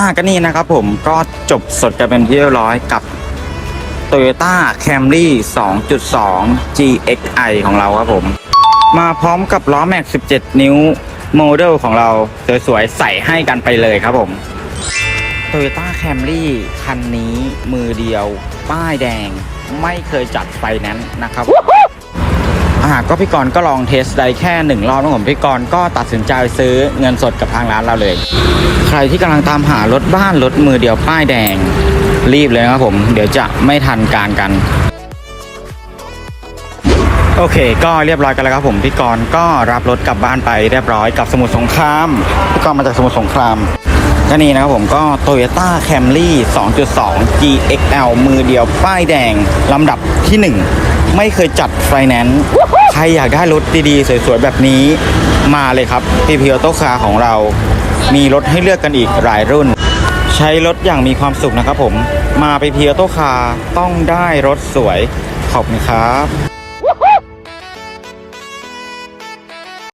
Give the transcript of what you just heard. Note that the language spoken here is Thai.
อ่าก็นี่นะครับผมก็จบสดกันเป็นที่เรียบร้อยกับ Toyota Camry 2.2 GXI ของเราครับผม มาพร้อมกับล้อแม็ก 17 นิ้วโมเดลของเราสวยๆใส่ให้กันไปเลยครับผม Toyota Camry คันนี้มือเดียว ป้ายแดงไม่เคยจัดไฟแนนซ์นะครับ อ่าก็พี่กรณ์ก็ลองเทสได้แค่หนึ่งรอบนะผมพี่กรณ์ก็ตัดสินใจซื้อเงินสดกับทางร้านเราเลย ใครที่กำลังตามหารถบ้านรถมือเดียวป้ายแดงรีบเลยนะครับผม เดี๋ยวจะไม่ทันการกัน โอเค ก็เรียบร้อยกันแล้วครับผมพี่กรณ์ก็รับรถกลับบ้านไปเรียบร้อยกับสมุทรสงครามพี่กรณ์มาจากสมุทรสงครามก็นี่นะครับผมก็ Toyota Camry 2.2 GXL มือเดียวป้ายแดงลำดับที่ 1 ไม่เคยจัดไฟแนนซ์ใครอยากได้รถดีๆ สวยๆ แบบนี้มาเลยครับพีพีออโต้คาร์ของเรา มีรถให้เลือกกันอีกหลายรุ่น ใช้รถอย่างมีความสุขนะครับผมมาไปพีออโต้คาร์ต้องได้รถสวยขอบคุณครับ